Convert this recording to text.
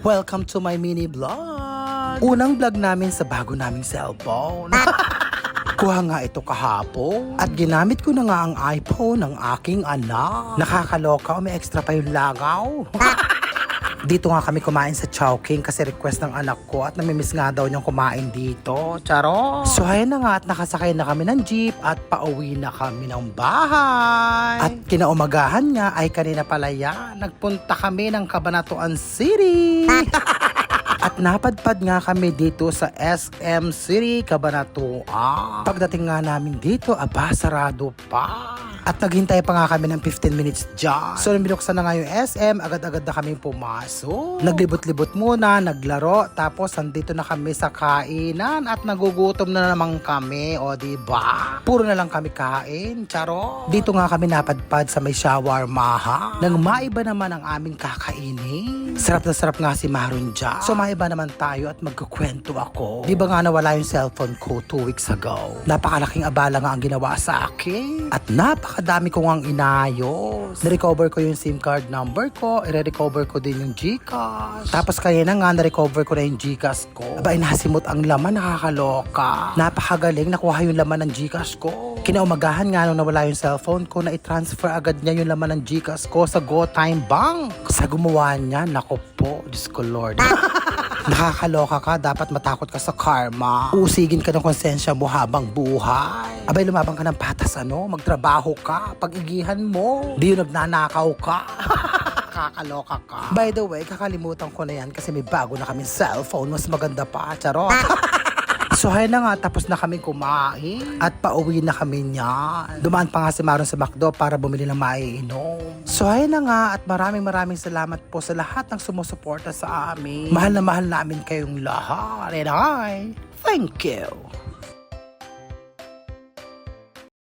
Welcome to my mini vlog. Unang vlog namin sa bago naming cellphone. Kuha nga ito kahapon. At ginamit ko na nga ang iPhone ng aking anak. Nakakaloka, may extra pa yung langaw. Dito nga kami kumain sa Chowking kasi request ng anak ko at namimiss nga daw niyang kumain dito. Charo! So ayun na nga at nakasakay na kami ng jeep at pauwi na kami ng bahay. At kinaumagahan nga ay kanina pala yan. Nagpunta kami ng Cabanatuan City. At napadpad nga kami dito sa SM City, Cabanatuan. Pagdating nga namin dito, aba, sarado pa. At naghintay pa nga kami ng 15 minutes dyan. So, nung binuksan na nga yung SM, agad-agad na kami pumasok. Naglibot-libot muna, naglaro, tapos nandito na kami sa kainan at nagugutom na naman kami, o ba? Puro na lang kami kain, charo. Dito nga kami napadpad sa may shawarma ha. Nang maiba naman ang aming kakainin. Sarap na sarap nga si Maron dyan. So maiba naman tayo at magkukwento ako. Di ba nga nawala yung cellphone ko two weeks ago? Napakalaking abala nga ang ginawa sa akin. At napakadami ko nga inayos. Narecover ko yung SIM card number ko. I-recover ko din yung Gcash. Tapos kaya na nga na-recover ko na yung Gcash ko. Aba, inasimot ang laman, nakakaloka. Napakagaling, nakuha yung laman ng Gcash ko. Kinaumagahan nga nung nawala yung cellphone ko na i-transfer agad niya yung laman ng Gcash ko sa GoTime Bank. Sa gumawa niya, nako po, Diyos ko Lord. Nakakaloka ka, dapat matakot ka sa karma. Usigin ka ng konsensya mo habang buhay. Abay, lumabang ka ng patas ano, magtrabaho ka, pag-igihan mo. Di yung nagnanakaw ka. Kakaloka ka. By the way, kakalimutan ko na yan kasi may bago na kami cellphone. Mas maganda pa, charot. So hay na nga, tapos na kami kumain at pauwi na kami niyan. Dumaan pa nga si Maron sa McDo para bumili ng maiinom. So hay na nga at maraming maraming salamat po sa lahat ng sumusuporta sa amin. Mahal na mahal namin kayong lahat. And I, thank you.